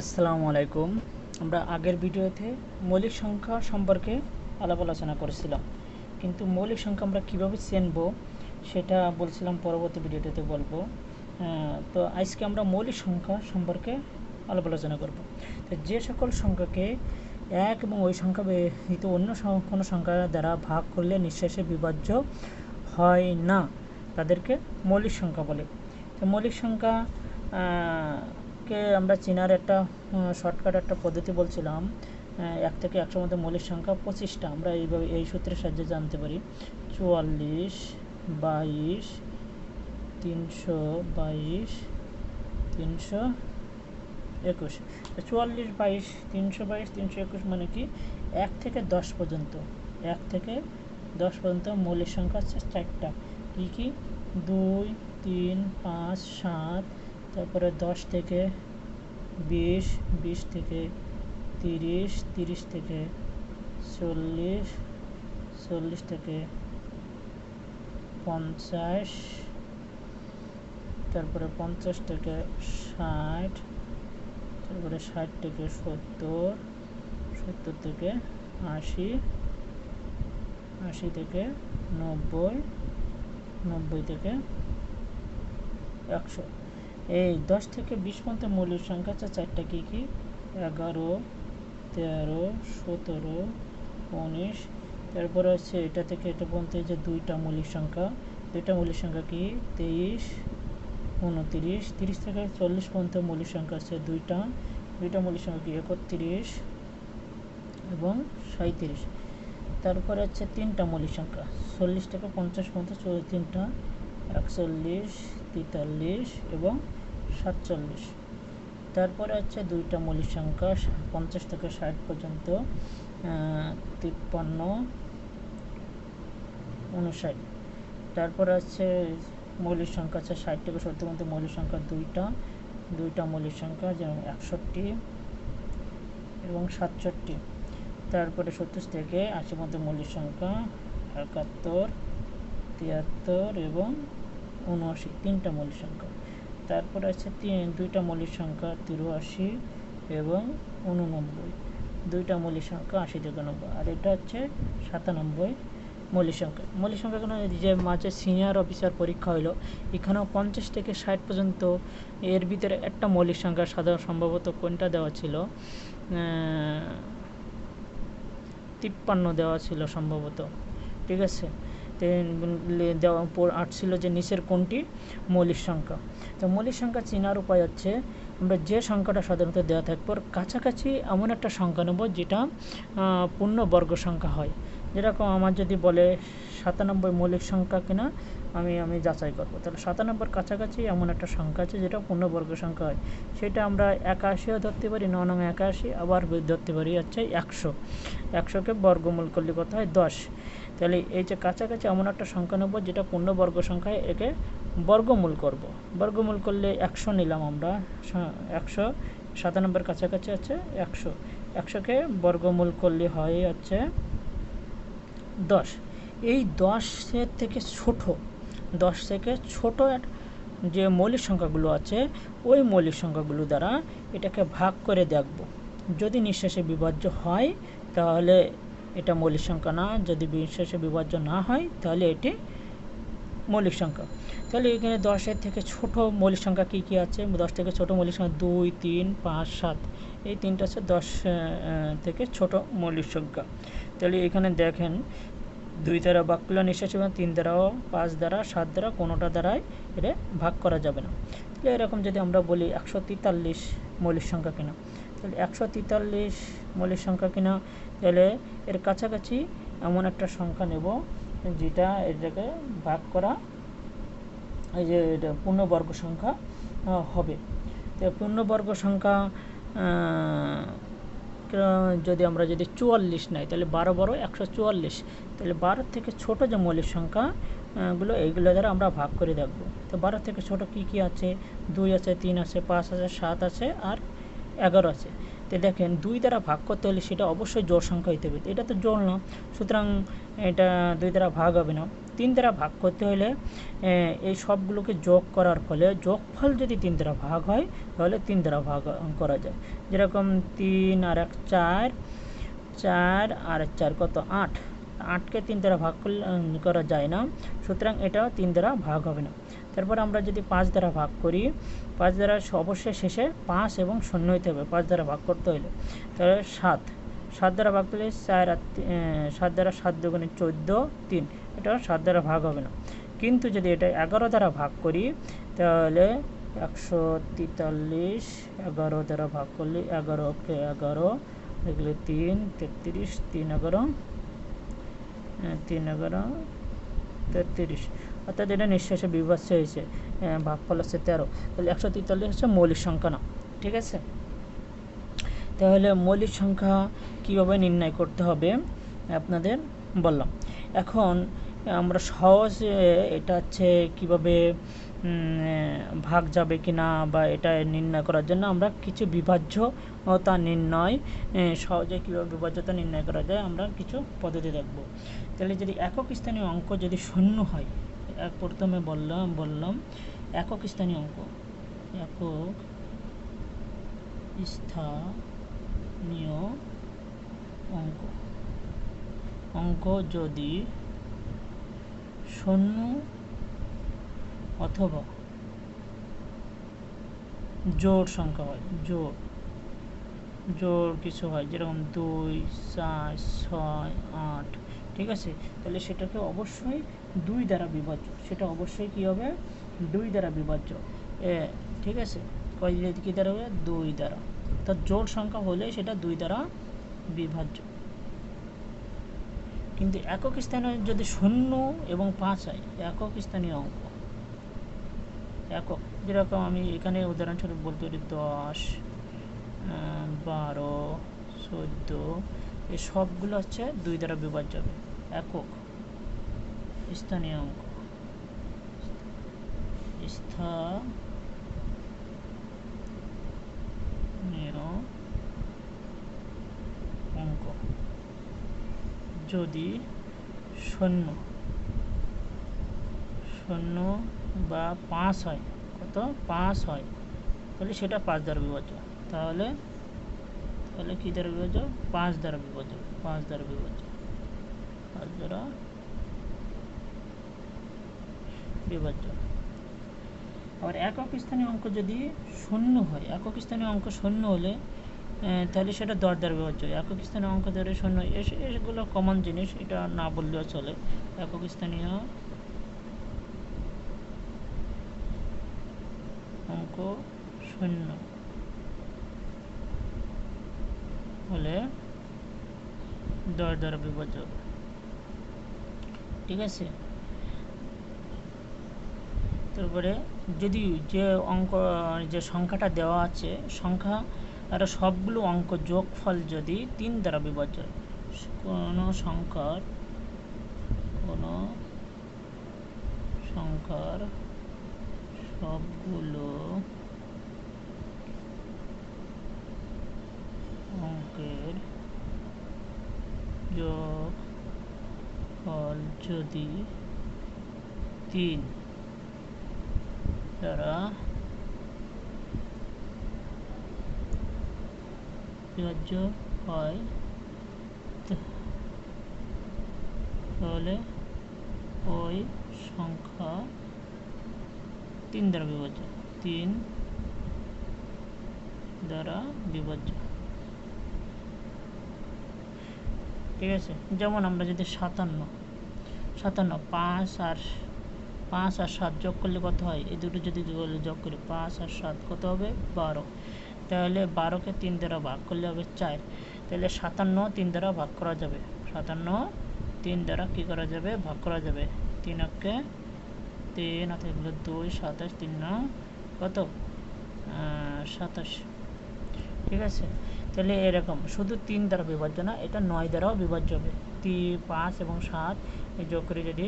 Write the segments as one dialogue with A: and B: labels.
A: আসসালামু আলাইকুম। আমরা আগের ভিডিওতে মৌলিক সংখ্যা সম্পর্কে আলাপ আলোচনা করেছিলাম। কিন্তু মৌলিক সংখ্যা আমরা কীভাবে চিনব সেটা বলছিলাম পরবর্তী ভিডিওতে বলব। তো আজকে আমরা মৌলিক সংখ্যা সম্পর্কে আলাপ আলোচনা করব। তো যে সকল সংখ্যাকে এক এবং ওই সংখ্যা ব্যতীত অন্য কোনো সংখ্যা দ্বারা ভাগ করলে নিঃশেষে বিভাজ্য হয় না, তাদেরকে মৌলিক সংখ্যা বলে। তো মৌলিক সংখ্যা কে আমরা চেনার একটা শর্টকাট একটা পদ্ধতি বলছিলাম এক থেকে একশোর মধ্যে মৌলিক সংখ্যা পঁচিশটা। আমরা এইভাবে এই সূত্রের সাহায্যে জানতে পারি। চুয়াল্লিশ, বাইশ, তিনশো বাইশ, তিনশো একুশ। চুয়াল্লিশ, বাইশ, তিনশো বাইশ, তিনশো একুশ মানে কি? এক থেকে দশ পর্যন্ত, এক থেকে দশ পর্যন্ত মৌলিক সংখ্যা হচ্ছে চারটা। কী কী? দুই, তিন, পাঁচ, সাত তারপরে দশ থেকে বিশ বিশ থেকে তিরিশ তিরিশ থেকে চল্লিশ চল্লিশ থেকে পঞ্চাশ, তারপরে পঞ্চাশ থেকে ষাট, তারপরে ষাট থেকে সত্তর সত্তর থেকে আশি আশি থেকে নব্বই নব্বই থেকে একশো। এই দশ থেকে বিশ পর্যন্ত মৌলিক সংখ্যা হচ্ছে চারটা কী কী? এগারো, তেরো, সতেরো, উনিশ। তারপরে হচ্ছে এটা থেকে এটা পর্যন্ত যে দুইটা মৌলিক সংখ্যা। দুইটা মৌলিক সংখ্যা কি? তেইশ, উনতিরিশ। তিরিশ থেকে চল্লিশ পর্যন্ত মৌলিক সংখ্যা আছে দুইটা। দুইটা মৌলিক সংখ্যা কি? একত্রিশ এবং সাঁত্রিশ তারপরে হচ্ছে তিনটা মৌলিক সংখ্যা। চল্লিশ থেকে পঞ্চাশ পর্যন্ত তিনটা। একচল্লিশ, তেতাল্লিশ এবং সাতচল্লিশ। তারপরে হচ্ছে দুইটা মৌলিক সংখ্যা পঞ্চাশ থেকে ষাট পর্যন্ত তিপ্পান্ন উনষাট। তারপরে হচ্ছে মৌলিক সংখ্যা আছে ষাট থেকে সত্তর মধ্যে মৌলিক সংখ্যা দুইটা দুইটা মৌলিক সংখ্যা যেমন একষট্টি এবং সাতষট্টি। তারপরে সত্তর থেকে আশির মধ্যে মৌলিক সংখ্যা, একাত্তর, তিয়াত্তর এবং উনআশি তিনটা মৌলিক সংখ্যা। তারপর আছে তিন, দুইটা মৌলিক সংখ্যা তিরাশি এবং উননব্বই দুইটা মৌলিক সংখ্যা আশি থেকে নব্বই আর এটা হচ্ছে সাতানব্বই মৌলিক সংখ্যা। মৌলিক সংখ্যা কোনো যে মাঝে সিনিয়র অফিসার পরীক্ষা হলো এখানেও পঞ্চাশ থেকে ষাট পর্যন্ত এর ভিতরে একটা মৌলিক সংখ্যা সাধারণ সম্ভবত কোনটা দেওয়া ছিল? তিপ্পান্ন দেওয়া ছিল সম্ভবত। ঠিক আছে? দেওয়া আসছিল যে নিচের কোনটি? মৌলিক সংখ্যা। তো মৌলিক সংখ্যা চেনার উপায় হচ্ছে আমরা যে সংখ্যাটা সাধারণত দেওয়া থাকবে কাছাকাছি এমন একটা সংখ্যা নেব যেটা আহ, পূর্ণবর্গ সংখ্যা হয়। যেরকম আমার যদি বলে সাতানব্বই মৌলিক সংখ্যা কিনা আমি আমি যাচাই করব। তাহলে সাতানব্বইয়ের কাছাকাছি এমন একটা সংখ্যা আছে যেটা পূর্ণবর্গ সংখ্যা হয়। সেটা আমরা একাশিও ধরতে পারি ন নং একাশি আবার ধরতে পারি হচ্ছে একশো। একশোকে বর্গমূল করলে কত হয়? দশ। তাহলে এই যে কাছাকাছি এমন একটা সংখ্যা নেব যেটা পূর্ণবর্গ সংখ্যায় একে বর্গমূল করব। বর্গমূল করলে একশো নিলাম আমরা। একশো সাতানব্বইয়ের কাছাকাছি আছে একশো। একশোকে বর্গমূল করলে হয় হচ্ছে দশ। এই দশের থেকে ছোট, দশ থেকে ছোট যে মৌলিক সংখ্যাগুলো আছে, ওই মৌলিক সংখ্যাগুলো দ্বারা এটাকে ভাগ করে দেখব। যদি নিঃশেষে বিভাজ্য হয়, তাহলে এটা মৌলিক সংখ্যা না। যদি বিশেষে বিভাজ্য না হয়, তাহলে এটি মৌলিক সংখ্যা। তাহলে এখানে দশের থেকে ছোট মৌলিক সংখ্যা কী কী আছে? দশ থেকে ছোট মৌলিক সংখ্যা দুই, তিন, পাঁচ, সাত। এই তিনটা হচ্ছে দশ থেকে ছোট মৌলিক সংখ্যা। তাহলে এখানে দেখেন, দুই দ্বারা ভাগ করলে নিঃশেষ এবং তিন দ্বারাও পাঁচ দ্বারা, সাত দ্বারা, কোনোটা দ্বারাই এটা ভাগ করা যাবে না। তাহলে এরকম যদি আমরা বলি একশো তেতাল্লিশ মৌলিক সংখ্যা কিনা? তাহলে একশো তেতাল্লিশ মৌলিক সংখ্যা কিনা তাহলে এর কাছাকাছি এমন একটা সংখ্যা নেব যেটা এটাকে ভাগ করা এই যে এটা পূর্ণবর্গ সংখ্যা হবে। তো পূর্ণবর্গ সংখ্যা যদি আমরা যদি চুয়াল্লিশ নেই তাহলে বারো বারো একশো চুয়াল্লিশ। তাহলে বারো থেকে ছোট যে মৌলিক সংখ্যা আহ, গুলো এইগুলো দ্বারা আমরা ভাগ করে দেখব। তো বারো থেকে ছোট কি কি আছে? দুই আছে তিন আছে পাঁচ আছে সাত আছে আর এগারো আছে। তো দেখেন দুই দ্বারা ভাগ করতে হলে সেটা অবশ্যই জোড় সংখ্যা হইতে হবে। এটা তো জোড় না, সুতরাং এটা দুই দ্বারা ভাগ হবে না। তিন দ্বারা ভাগ করতে হলে এই সবগুলোকে যোগ করার ফলে যোগফল যদি তিন দ্বারা ভাগ হয়, তাহলে তিন দ্বারা ভাগ করা যায়। যেরকম তিন আর এক চার চার আর চার কত? আট। আটকে তিন দ্বারা ভাগ করা যায় না, সুতরাং এটা তিন দ্বারা ভাগ হবে না। তারপর আমরা যদি পাঁচ দ্বারা ভাগ করি, পাঁচ দ্বারা অবশ্যই শেষে পাঁচ এবং শূন্য হইতে হবে, পাঁচ দ্বারা ভাগ করতে হলে তাহলে সাত। সাত দ্বারা ভাগ করলে চার আর সাত দ্বারা সাত দুগুণে চোদ্দ, তিন। এটা সাত দ্বারা ভাগ হবে না। কিন্তু যদি এটা এগারো দ্বারা ভাগ করি, তাহলে একশো তেতাল্লিশ এগারো দ্বারা ভাগ করলে এগারো এগারোকে এগারো। দেখলে তিন, তেত্রিশ, তিন, এগারো। তিন, এগারো, তেত্রিশ। অর্থাৎ এটা নিঃশ্বাসে বিভাজ্য হয়েছে ভাগফল হচ্ছে তেরো তাহলে একশো তেতাল্লিশ হচ্ছে মৌলিক সংখ্যা না, ঠিক আছে? তাহলে মৌলিক সংখ্যা কীভাবে নির্ণয় করতে হবে? আপনাদের বললাম। এখন আমরা সহজ এটা হচ্ছে কীভাবে ভাগ যাবে কি না বা এটা নির্ণয় করার জন্য আমরা কিছু বিভাজ্যতা নির্ণয় সহজে কীভাবে বিভাজ্যতা নির্ণয় করা যায় আমরা কিছু পদ্ধতি দেখব। তাহলে যদি একক স্থানীয় অঙ্ক যদি শূন্য হয় প্রথমে বললাম বললাম, একক স্থানীয় অঙ্ক। একক স্থানীয় অঙ্ক। অঙ্ক যদি শূন্য অথবা জোর সংখ্যা হয় জোর জোর কিছু হয়, যেরকম দুই, চার, ছয়, আট ঠিক আছে? তাহলে সেটাকে অবশ্যই দুই দ্বারা বিভাজ্য সেটা অবশ্যই কী হবে? দুই দ্বারা বিভাজ্য ঠিক আছে? কয় কী দ্বারা হবে? দুই দ্বারা। অর্থাৎ জোর সংখ্যা হলে সেটা দুই দ্বারা বিভাজ্য কিন্তু একক স্থানে যদি শূন্য এবং পাঁচ হয়, একক স্থানীয় অঙ্ক। একক, যেরকম আমি এখানে উদাহরণস্বরূপ বলতে পারি দশ বারো, চোদ্দ এই সবগুলো হচ্ছে দুই দ্বারা বিভাজ্য হবে। একক, স্থানীয় অঙ্ক। স্থানীয় অঙ্ক। যদি শূন্য শূন্য বা পাঁচ হয়, কত? পাঁচ হয়। তাহলে সেটা পাঁচ দ্বারা বিভাজ্য। তাহলে তাহলে কী দ্বারা বিভাজ্য পাঁচ দ্বারা বিভাজ্য পাঁচ দ্বারা বিভাজ্য পাঁচ দ্বারা বিভাজ্য আবার একক স্থানীয় অঙ্ক যদি শূন্য হয়, একক স্থানীয় অঙ্ক শূন্য হলে তাহলে সেটা দশ দ্বারা বিভাজ্য একক স্থানীয় অঙ্ক ধরে শূন্য এগুলো কমন জিনিস, এটা না বললেও চলে। একক স্থানীয় অঙ্ক শূন্য। হলে দশ দ্বারা বিভাজ্য ঠিক আছে? তারপরে যদি যে অঙ্ক, যে সংখ্যাটা দেওয়া আছে, সংখ্যা আর সবগুলো অঙ্ক যোগফল যদি তিন দ্বারা বিভাজ্য কোনো সংখ্যার কোনো সংখ্যার সবগুলো অঙ্কের যোগ ফল যদি তিন দ্বারা বিভাজ্য হয় তাহলে ওই সংখ্যা তিন দ্বারা বিভাজ্য। তিন দ্বারা বিভাজ্য। ঠিক আছে? যেমন আমরা যদি সাতান্ন সাতান্ন, পাঁচ আর পাঁচ আর সাত যোগ করলে কত হয়? এই দুটো যদি যোগ করি, পাঁচ আর সাত কত হবে? বারো। তাহলে বারোকে তিন দ্বারা ভাগ করলে হবে চার। তাহলে সাতান্ন তিন দ্বারা ভাগ করা যাবে। সাতান্ন তিন দ্বারা কী করা যাবে? ভাগ করা যাবে। তিন অক্ষে তিন অর্থাৎ দুই সাতাশ তিন ন, কত? সাতাশ। ঠিক আছে? তাহলে এরকম, শুধু তিন দ্বারা বিভাজ্য না, এটা নয় দ্বারাও বিভাজ্য হবে। তিন পাঁচ এবং সাত যোগ করে যদি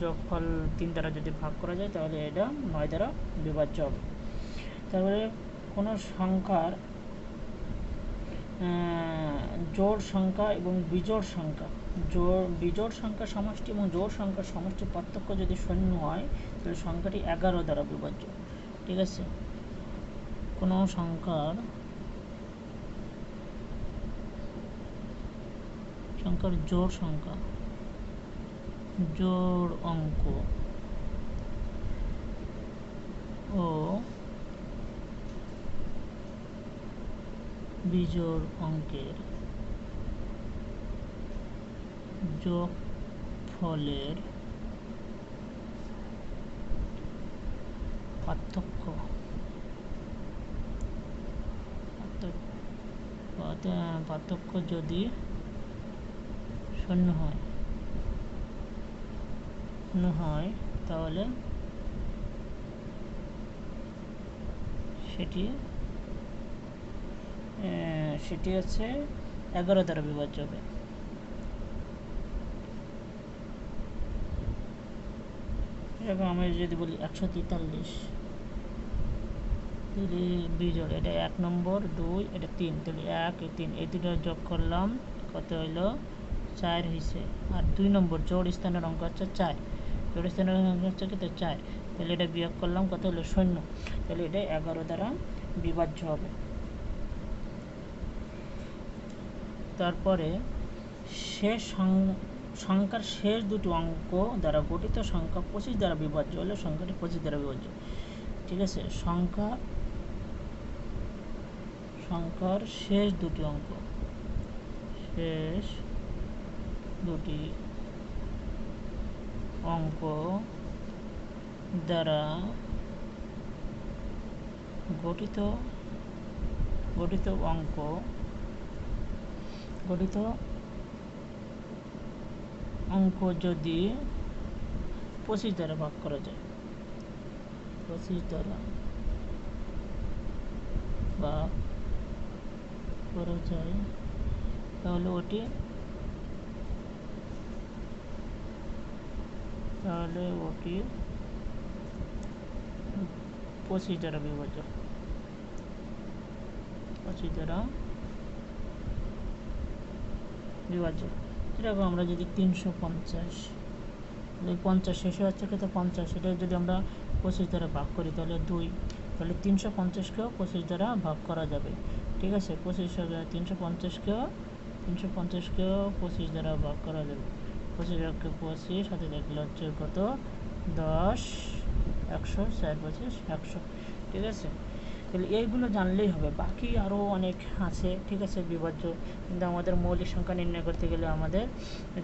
A: যোগফল তিন দ্বারা যদি ভাগ করা যায়, তাহলে এটা নয় দ্বারা বিভাজ্য হবে। তারপরে কোনো সংখ্যার জোড় সংখ্যা এবং বিজোড় সংখ্যা। জোড়, বিজোড় সংখ্যা সমষ্টি এবং জোড় সংখ্যার সমষ্টি পার্থক্য যদি শূন্য হয়, তাহলে সংখ্যাটি এগারো দ্বারা বিভাজ্য। ঠিক আছে? কোনো সংখ্যার সংখ্যার জোড় সংখ্যা জোড় অঙ্ক ও বিজোড় অঙ্কের যোগ ফলের পার্থক্য। পার্থক্য যদি শূন্য হয় শূন্য হয়, তাহলে সেটি সেটি হচ্ছে এগারো দ্বারা বিভাজ্য হবে। এরকম আমি যদি বলি একশো তেতাল্লিশ। বিজোড় এটা এক নম্বর, দুই, এটা তিন, তাহলে এক তিন, এই দুটো যোগ করলাম, কত হইল? চার হয়েছে আর দুই নম্বর, জোড় স্থানের অঙ্ক হচ্ছে চার, জোড় স্থানের অঙ্ক হচ্ছে কিন্তু চার, তাহলে এটা বিয়োগ করলাম, কত হলো শূন্য, তাহলে এটা এগারো দ্বারা বিভাজ্য হবে। তারপরে শেষ সংখ্যার শেষ দুটি অঙ্ক দ্বারা গঠিত সংখ্যা পঁচিশ দ্বারা বিভাজ্য হলে সংখ্যাটি পঁচিশ দ্বারা বিভাজ্য। ঠিক আছে? সংখ্যা সংখ্যার শেষ দুটি অঙ্ক। শেষ দুটি অঙ্ক দ্বারা গঠিত গঠিত অঙ্ক গঠিত অঙ্ক যদি পঁচিশ দ্বারা ভাগ করা যায়, পঁচিশ দ্বারা ভাগ করা যায়, তাহলে ওটি তাহলে ওটি পঁচিশ দ্বারা বিভাজ্য পঁচিশ দ্বারা বিভাজ্য এরকম আমরা যদি তিনশো পঞ্চাশ পঞ্চাশ শেষে হচ্ছে কিন্তু পঞ্চাশ এটা যদি আমরা পঁচিশ দ্বারা ভাগ করি, তাহলে দুই। তাহলে তিনশো পঞ্চাশকেও পঁচিশ দ্বারা ভাগ করা যাবে। ঠিক আছে, পঁচিশ তিনশো পঞ্চাশকেও তিনশো পঞ্চাশকেও পঁচিশ দ্বারা ভাগ করা যাবে। পঁচিশ একে পঁচিশ হাতে দেখলে হচ্ছে কত? দশ, একশো চার পঁচিশ, একশো। ঠিক আছে? তাহলে এইগুলো জানলেই হবে। বাকি আরও অনেক আছে, ঠিক আছে, বিভাজ্য। কিন্তু আমাদের মৌলিক সংখ্যা নির্ণয় করতে গেলে আমাদের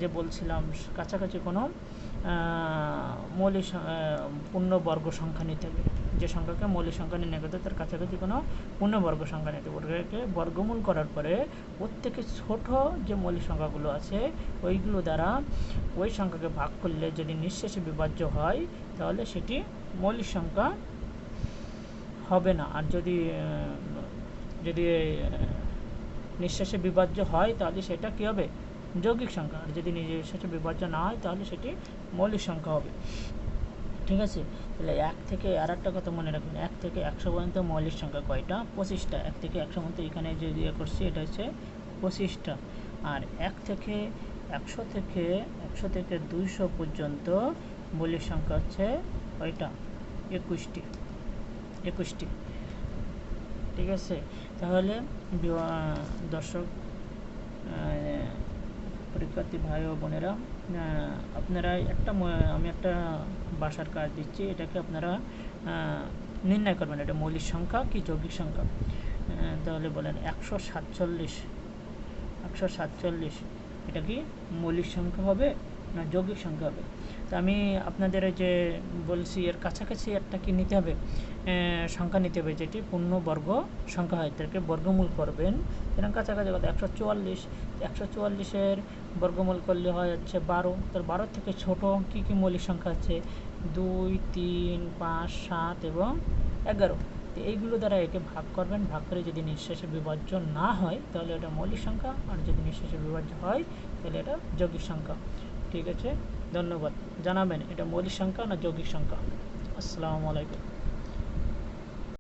A: যে বলছিলাম, কাছাকাছি কোনো মৌলিক পূর্ণবর্গ সংখ্যা নিতে হবে। যে সংখ্যাকে মৌলিক সংখ্যা নির্ণয় করতে তার কাছাকাছি কোনো পূর্ণবর্গ সংখ্যা নিতে বর্গকে বর্গমূল করার পরে প্রত্যেকে ছোট যে মৌলিক সংখ্যাগুলো আছে, ওইগুলো দ্বারা ওই সংখ্যাকে ভাগ করলে যদি নিঃশেষে বিভাজ্য হয়, তাহলে সেটি মৌলিক সংখ্যা হবে না। আর যদি যদি নিঃশ্বাসে বিভাজ্য হয়, তাহলে সেটা কী হবে? যৌগিক সংখ্যা। আর যদি নিঃশ্বাসে বিভাজ্য না হয়, তাহলে সেটি মৌলিক সংখ্যা হবে। ঠিক আছে? তাহলে এক থেকে আর একটা কথা মনে রাখবেন, এক থেকে একশো পর্যন্ত মৌলিক সংখ্যা কয়টা? পঁচিশটা। এক থেকে একশো পর্যন্ত এখানে যে ইয়ে করছি, এটা হচ্ছে পঁচিশটা। আর এক থেকে একশো থেকে একশো থেকে দুইশো পর্যন্ত মৌলিক সংখ্যা হচ্ছে কয়টা? একুশটি। একুশটি। ঠিক আছে? তাহলে দর্শক পরীক্ষার্থী ভাই ও বোনেরা আপনারা একটা আমি একটা বাসার কাজ দিচ্ছি, এটাকে আপনারা নির্ণয় করবেন, এটা মৌলিক সংখ্যা কি যৌগিক সংখ্যা? তাহলে বলেন একশো সাতচল্লিশ একশো সাতচল্লিশ, এটা কি মৌলিক সংখ্যা হবে না যৌগিক সংখ্যা হবে? তো আমি আপনাদের যে বলছি, এর কাছাকাছি একটা কি নিতে হবে? সংখ্যা নিতে হবে, যেটি পূর্ণবর্গ সংখ্যা হয়। তাকে বর্গমূল করবেন। এরকম কাছাকাছি কথা, একশো চুয়াল্লিশ একশো চুয়াল্লিশের বর্গমূল করলে হয় হচ্ছে বারো। তার বারো থেকে ছোট কি কি মৌলিক সংখ্যা আছে? দুই, তিন, পাঁচ, সাত এবং এগারো। তো এইগুলো দ্বারা একে ভাগ করবেন। ভাগ করে যদি নিঃশ্বাসে বিভাজ্য না হয়, তাহলে এটা মৌলিক সংখ্যা। আর যদি নিঃশ্বাসে বিভাজ্য হয়, তাহলে এটা যৌগিক সংখ্যা। ঠিক আছে? ধন্যবাদ। জানাবেন এটা মৌলিক সংখ্যা না যৌগিক সংখ্যা? আসসালামু আলাইকুম।